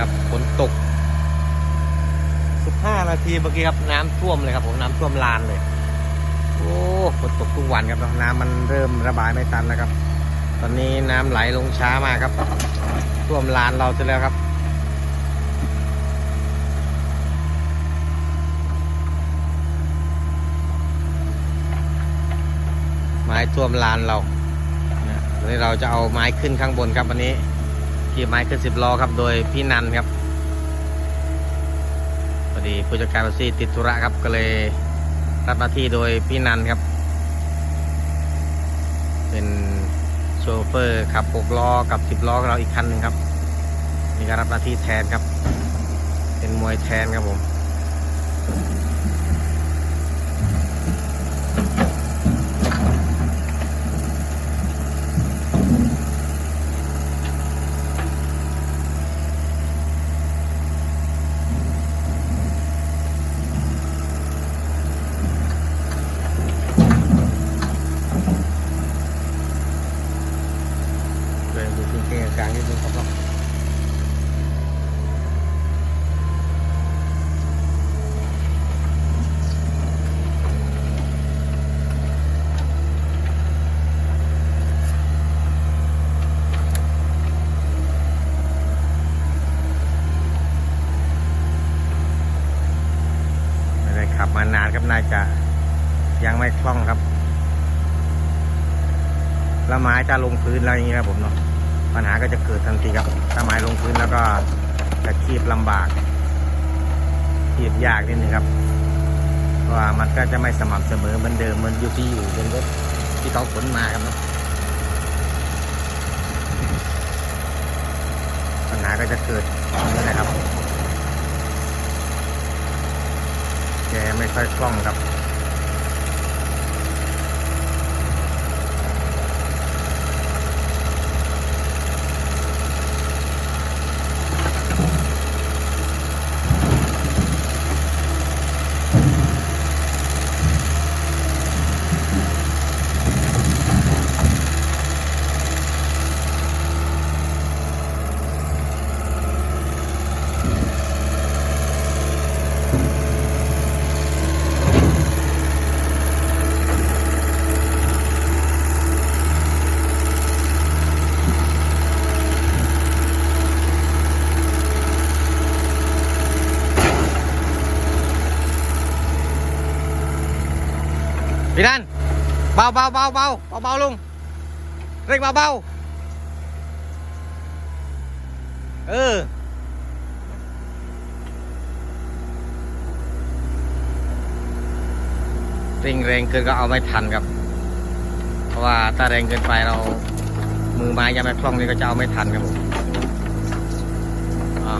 ครับฝนตก 15 นาทีเมื่อกี้ครับน้ำท่วมเลยครับผมน้ำท่วมลานเลย โอ้ฝนตกทุกวันครับน้ำมันเริ่มระบายไม่ทันแล้วครับ ตอนนี้น้ำไหลลงช้ามากครับ ท่วมลานเราเสร็จแล้วครับไม้ท่วมลานเรานะวันนี้เราจะเอาไม้ขึ้นข้างบนครับวันนี้ ขี่ไม้ขึ้นสิบล้อครับ โดยพี่นันครับพอดีผู้จัดการรถซี่ติดธุระครับก็เลยรับหน้าที่โดยพี่นันครับ เป็นโชเฟอร์ขับหกล้อกับสิบล้อเราอีกคันหนึ่งครับนี่ก็รับหน้าที่แทนครับ เป็นมวยแทนครับผม เลยดูจริงๆกลางนิดนึงครับเนาะไม่ได้ขับมานานครับน่าจะยังไม่คล่องครับ แล้วไม้จะลงพื้นแล้วอย่างนี้ครับผมเนาะปัญหาก็จะเกิดทันทีครับ ถ้าไม้ลงพื้นแล้วก็จะคีบลำบากคีบยากนิดนึงครับเพราะว่ามันก็จะไม่สม่ำเสมอเหมือนเดิมเหมือนอยู่ที่อยู่บนรถที่เขาขนมาครับเนาะปัญหาก็จะเกิดอย่างนี้นะครับแกไม่ค่อยคล่องครับ พี่นั่นเบาเบาเบาเบาเบาเบาลุงเร่งเบาเบาเออเร่งแรงเกินก็เอาไม่ทันครับ เพราะว่าถ้าแรงเกินไปเรา มือไม้ยังไม่คล่องนี่ก็จะเอาไม่ทันครับผมอ่า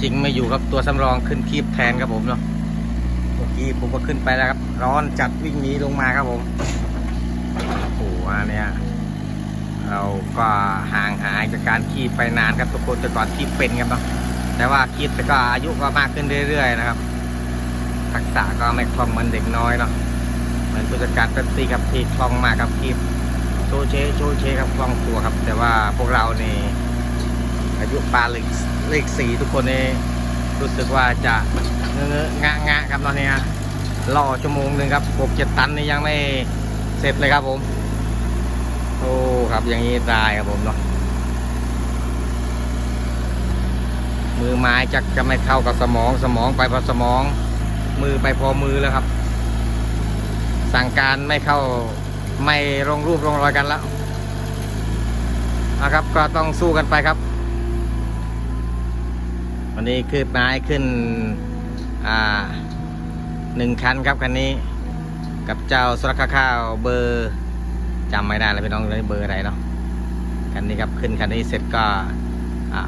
จริงไม่อยู่ครับตัวสำรองขึ้นคีบแทนครับผมเนาะเมื่อกี้ผมก็ขึ้นไปแล้วครับ ร้อนจัดวิ่งหนีลงมาครับผมโอ้โหอันเนี้ยเราก็ห่างหายจากการคีบไปนานครับทุกคนแต่ก่อนคีบเป็นครับเนาะแต่ว่าคีบแต่ก็อายุก็มากขึ้นเรื่อยๆนะครับ ทักษะก็ไม่คล่องเหมือนเด็กน้อยเนาะเหมือนผู้จัดการเป๊ปซี่ครับที่คล่องมากครับคีบโชว์เชโชว์เชครับคล่องตัวครับ แต่ว่าพวกเรานี่อายุปลาเลข เลขสี่ทุกคนนี่รู้สึกว่าจะเงอะเงอะงะงะครับตอนนี้ฮะรอชั่วโมงหนึ่งครับหกเจ็ดตันนี่ยังไม่เสร็จเลยครับผมโอ้ครับอย่างนี้ตายครับผมเนาะมือไม้จะจะไม่เข้ากับสมองสมองไปพอสมอง มือไปพอมือแล้วครับ สั่งการไม่เข้าไม่ลงรูปลงรอยกันแล้วนะครับ ก็ต้องสู้กันไปครับ วันนี้คืบไม้ขึ้นอ่าหนึ่งคันครับคันนี้ กับเจ้าสุรคาข้าวเบอร์จำไม่ได้แล้วพี่น้องเลยเบอร์อะไรเนาะคันนี้ครับขึ้นคันนี้เสร็จก็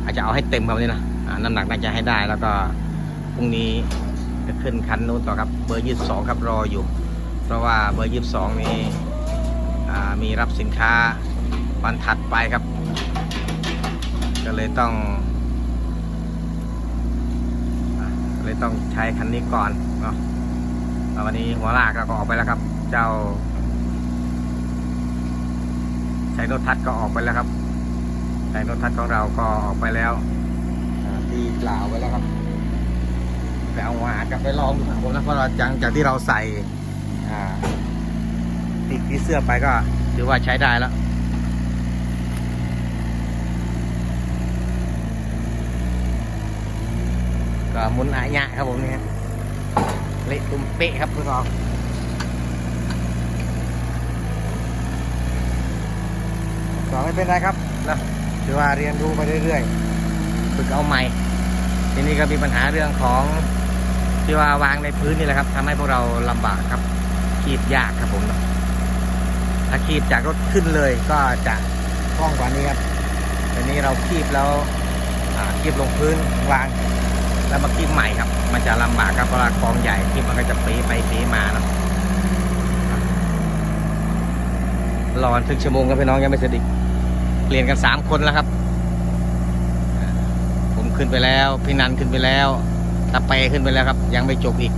อาจจะเอาให้เต็มครับนนี้นะน้ำหนักน่าจะให้ได้แล้วก็พรุ่งนี้จะขึ้นคันนู้นต่อครับเบอร์ยี่สิบสองครับรออยู่ เพราะว่าเบอร์ยี่สิบสองนี้มีรับสินค้าวันถัดไปครับ ก็เลยต้อง เลยต้องใช้คันนี้ก่อนเนาะวันนี้หัวลากเราก็ออกไปแล้วครับ เจ้าใช้รถทัดก็ออกไปแล้วครับใช้รถทัดของเราก็ออกไปแล้วตีเปล่าวไปแล้วครับไปเอาหวหากลับไปลองดูครับผมนะเพราะเราจังจากที่เราใส่ติดที่เสื้อไปก็ถือว่าใช้ได้แล้ว ก็มุนอายะครับผมเนี่ยเละตุ้มเป๊ะครับทุกคนก็ไม่เป็นไรครับนะถือว่าเรียนรู้ไปเรื่อยๆฝึกเอาใหม่ ทีนี้ก็มีปัญหาเรื่องของที่ว่าวางในพื้นนี่แหละครับทำให้พวกเราลำบากครับขีดยากครับผมถ้าขีดจากรถขึ้นเลยก็จะคล่องกว่านี้ครับทีนี้เราคีบแล้วอ่าคีบลงพื้นวาง แล้วมาคีบใหม่ครับ มันจะลำบากครับเพราะว่ากองใหญ่ที่มันก็จะปีไปปีมาเนาะรอถึงชั่วโมงครับพี่น้องยังไม่เสร็จอีกเปลี่ยนกันสามคนแล้วครับ ผมขึ้นไปแล้ว พี่นันขึ้นไปแล้วตะเปขึ้นไปแล้วครับ ยังไม่จบอีก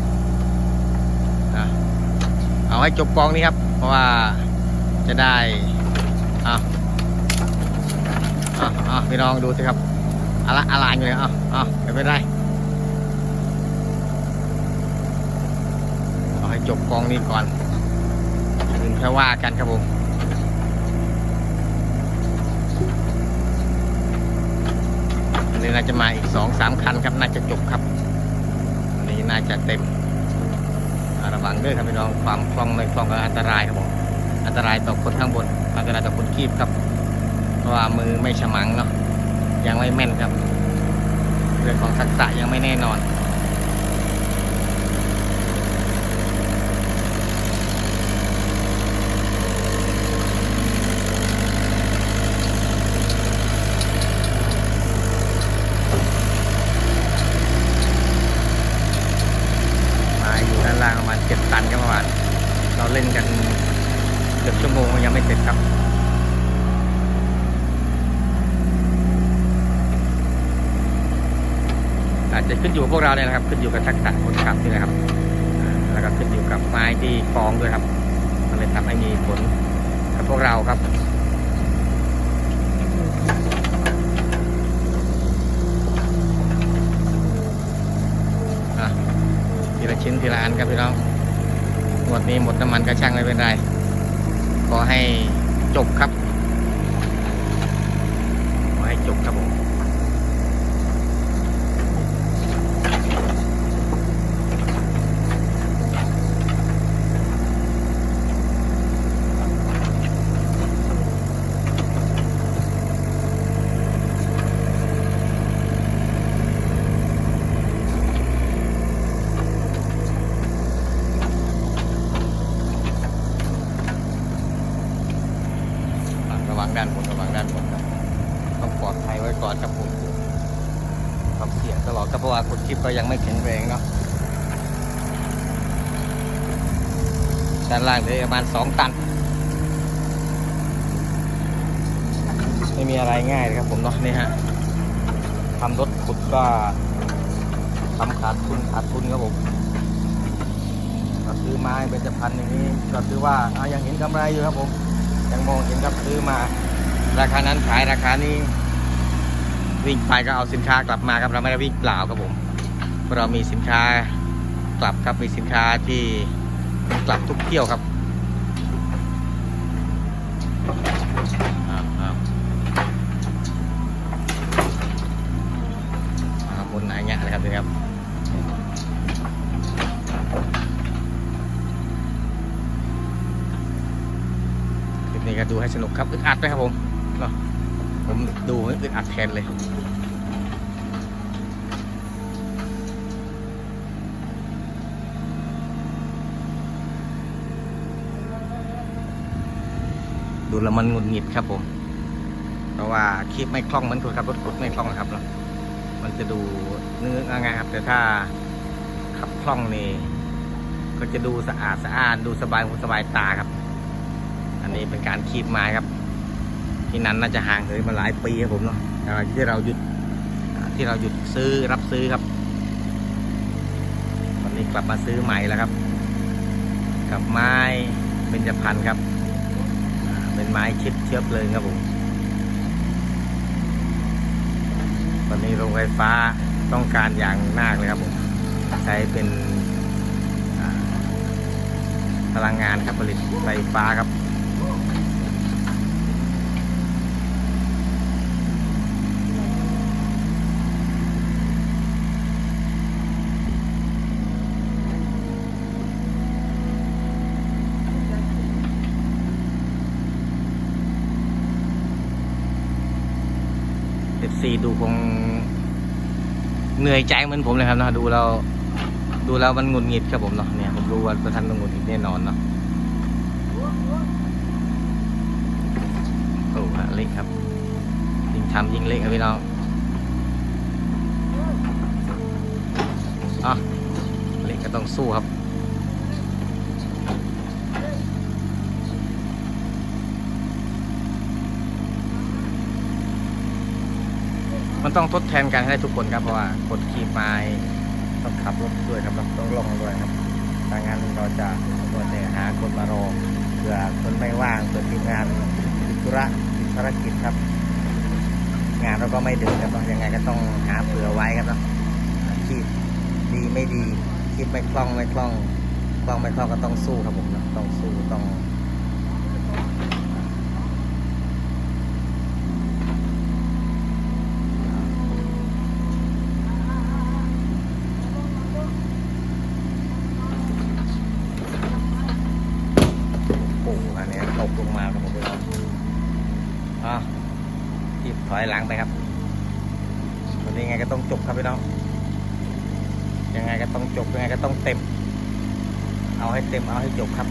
เอาให้จบกองนี้ครับ เพราะว่าจะได้อะอะอะพี่น้องดูสิครับอะไรอะไรอยู่เลยอะอะไม่เป็นไรเอาให้ จบกองนี้ก่อนถึงค่อยว่ากันครับผมอันนี้น่าจะมาอีกสองสามคันครับ น่าจะจบครับอันนี้น่าจะเต็มระวังด้วยครับพี่น้องความคล่องไม่คล่องก็อันตรายครับผมอันตรายต่อคนข้างบน อันตรายต่อคนคีบครับ เพราะว่ามือไม่ฉมังเนาะยังไม่แม่นครับเรื่องของทักษะยังไม่แน่นอน มาอยู่ด้านล่างประมาณเจ็ดตันครับประมาณเราเล่นกันเกือบชั่วโมงยังไม่เสร็จครับ อาจจะขึ้นอยู่กับพวกเราเนี่ยนะครับ ขึ้นอยู่กับทักษะคนขับนี่นะครับแล้วก็ขึ้นอยู่กับไม้ที่กองด้วยครับมันเลยทำให้มีผลกับพวกเราครับทีละชิ้นทีละอันครับพี่น้องหมดนี้หมดน้ำมันก็ช่างไม่เป็นไร ขอให้จบครับ ขอให้จบครับผม ระวังด้านบนระวังด้านบนครับ ต้องปลอดภัยไว้ก่อนครับ ความเสี่ยงตลอดก็เพราะว่าคนคลิปก็ยังไม่แข็งแรงเนาะด้าน ล่างเหลยประมาณสองตัน ไม่มีอะไรง่ายเลยครับผมเนาะนี่ฮะทำรถขุดก็ทำขาดทุนขาดทุนครับผมเราซื้อไม้เป็นจะพันอย่างนี้ก็ถือว่าอยังเห็นกำไรอยู่ครับผม ยังมองเห็นครับซื้อมา ราคานั้นขายราคานี้ วิ่งไปก็เอาสินค้ากลับมาครับเราไม่ได้วิ่งเปล่าครับผมเรามีสินค้ากลับครับมีสินค้าที่ กลับทุกเที่ยวครับอ้าวอ้าวอ่าบนไหนเงี้ยนะครับนี่ครับคลิปนี้ก็ดูให้สนุกครับอึดอัดไหมครับผมเนาะผมดูให้อึดอัดแทนเลย ดูแล้วมันงุดหงิดครับผม เพราะว่าคลิปไม่คล่องเหมือนคนขับรถขุดไม่คล่องครับเนาะมันจะดูเนื้อง่ายครับ แต่ถ้าขับคล่องนี่ก็จะดูสะอาดสะอาดดูสบายหูสบายตาครับ อันนี้เป็นการคีบไม้ครับ ที่นั้นน่าจะห่างเหินมาหลายปีครับผมเนาะที่เราหยุดที่เราหยุดซื้อรับซื้อครับ วันนี้กลับมาซื้อใหม่แล้วครับ กับไม้เบญจพรรณครับ เป็นไม้ชิดเชื้อเพลิงครับผมตอนนี้โรงไฟฟ้าต้องการอย่างมากเลยครับผมใช้เป็นพลังงานครับผลิตไฟฟ้าครับ เอฟซีดูคงเหนื่อยใจเหมือนผมเลยครับเนาะดูเราดูแล้วมันหงุดหงิดครับผมเนาะเนี่ยผมรู้ว่าประธานต้องหงุดหงิดแน่นอนเนาะโอ้ฮะเละครับยิงทำยิงเละครับพี่น้องอะเละก็ต้องสู้ครับ มันต้องทดแทนกันให้ได้ทุกคนครับเพราะว่าคนขี่ไม้ต้องขับรถด้วยครับต้องลงด้วยครับถ้างั้นเราจะตัวแต่หาคนมารอเผื่อคนไม่ว่างเผื่อทีมงานติดธุระติดภารกิจครับ งานเราก็ไม่เดินครับยังไงก็ต้องหาเผื่อไว้ครับนะอาชีพดีไม่ดีคิดไม่คล่องไม่คล่องคล่องไม่คล่องก็ต้องสู้ครับผมนะต้องสู้ต้อง โอ้โหอันนี้ตกลงมาครับผมพี่น้องอะทีบถอยหลังไปครับวันนี้ ยังไงก็ต้องจบครับพี่น้อง ยังไงก็ต้องจบยังไงก็ต้องเต็ม เอาให้เต็มเอาให้จบครับ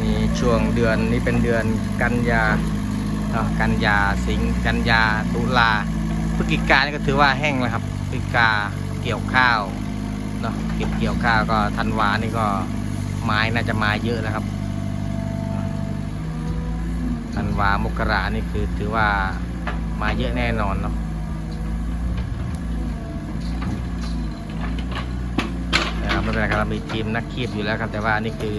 นี่ช่วงเดือนนี้เป็นเดือนกันยาเนาะกันยาสิงกันยาตุลาพฤศจิกานี่ก็ถือว่าแห้งแล้วครับ พฤศจิกาเกี่ยวข้าวเนาะเก็บเกี่ยวข้าวก็ธันวานี่ก็ไม้น่าจะมาเยอะแล้วครับธันวามกรานี่คือถือว่ามาเยอะแน่นอนเนาะนะครับไม่เป็นไรครับเรามีทีมนักคีบอยู่แล้วครับ แต่ว่านี่คือ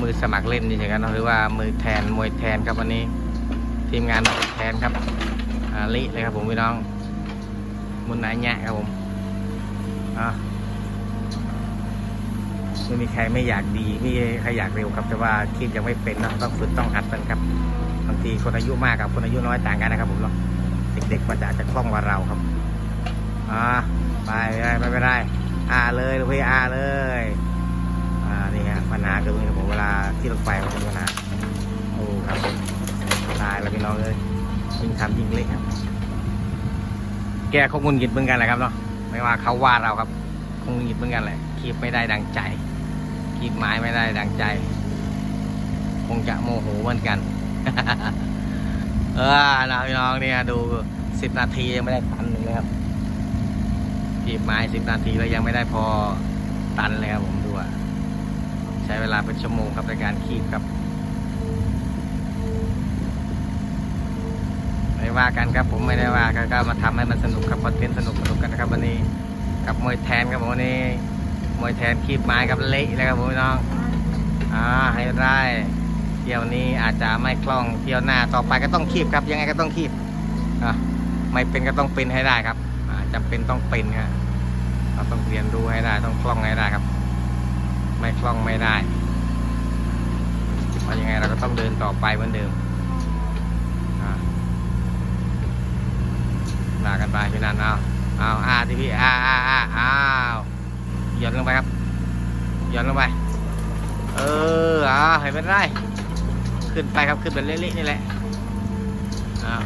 มือสมัครเล่นนี่ใช่ไหมครับหรือว่ามือแทนมวยแทนครับวันนี้ ทีมงานมวยแทนครับอาลิเลยครับผมพี่น้อง มุนไหนแงะครับผมอะไม่มีใครไม่อยากดีไม่มีใครอยากเร็วครับ แต่ว่าคลิปยังไม่เป็นนะต้องฝึกต้องหัดกันครับบางทีคนอายุมากกับคนอายุน้อยต่างกันนะครับผมเนาะเด็กๆมันจะอาจจะคล่องกว่าเราครับอ่าไปไปไปไปได้อ่าเลยลูกพี่อ่าเลยอ่านี่ฮะปัญหาคือตรงนี้ครับผมเวลาที่รถไฟมันเป็นปัญหาโอ้ครับตายแล้วพี่น้องเลยยิ่งทำยิ่งเละครับ แกคงงุนหงิดเหมือนกันแหละครับเนาะไม่ว่าเขาว่าเราครับ คงหงิดเหมือนกันแหละคีบไม่ได้ดังใจคีบไม้ไม่ได้ดังใจ คงจะโมโหเหมือนกัน เออนะพี่น้องเนี่ยดูสิบนาทียังไม่ได้ตันเลยครับคีบไม้สิบนาทีแล้วยังไม่ได้พอตันเลยครับผมดูอะใช้เวลาเป็นชั่วโมงครับในการคีบครับ ไม่ ว่ากันครับผมไม่ได้ว่าก็ก็มาทำให้มันสนุกครับคอนเทนต์สนุกสนุกกันนะครับวันนี้กับมวยแทนครับผมวันนี้มวยแทนคีบไม้ครับเละเลยครับผมพี่น้องอ่าให้ได้เที่ยวนี้อาจจะไม่คล่องเที่ยวหน้าต่อไปก็ต้องคีบครับ ยังไงก็ต้องคีบอะไม่เป็นก็ต้องเป็นให้ได้ครับอาจำเป็นต้องเป็นครับเราต้องเรียนรู้ให้ได้ต้องคล่องให้ได้ครับ ไม่คล่องไม่ได้เพราะยังไงเราก็ต้องเดินต่อไปเหมือนเดิมอ่า ลากันไปพี่นันเอาเอาอาทีพี่อาอาอาอ้าวหย่อนลงไปครับหย่อนลงไป เอออ่าเห็นไม่ได้ขึ้นไปครับขึ้นไปเละๆนี่แหละอ้าว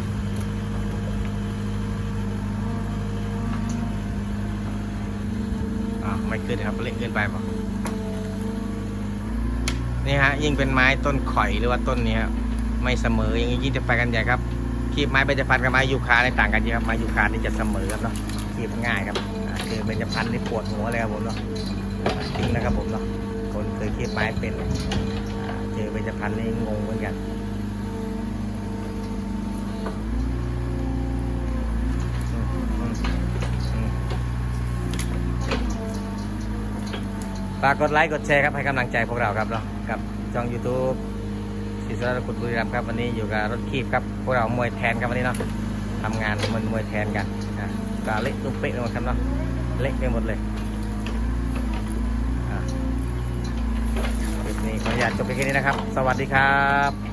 อ้าวไม่ขึ้นครับเละเกินไปป่ะนี่ฮะยิ่งเป็นไม้ต้นข่อยหรือว่าต้นนี้ครับไม่เสมออย่างนี้ยิ่งจะไปกันใหญ่ครับ คีบไม้เบญจพรรณกับไม้ยูคาในต่างกันเยอะครับไม้ยูคานี่จะเสมอครับเนาะคีบง่ายครับคือเบญจพรรณนี่ปวดหัวเลยครับผมเนาะจริงนะครับผมเนาะคนเคยคีบไม้เป็นเจอเบญจพรรณนี่งงเหมือนกันอืมอืมอืมฝากกดไลค์กดแชร์ครับให้กำลังใจพวกเราครับเนาะกับช่อง YouTube ศิษย์กุลบุรีรัมย์ครับวันนี้อยู่กับรถคีบครับพวกเรามวยแทนครับวันนี้เนาะทำงานมันมวยแทนกันนะก็เละตุ้มเป๊ะหมดครับเนาะเละไปหมดเลยอะคลิปนี้ขออนุญาตจบไปแค่นี้นะครับ สวัสดีครับ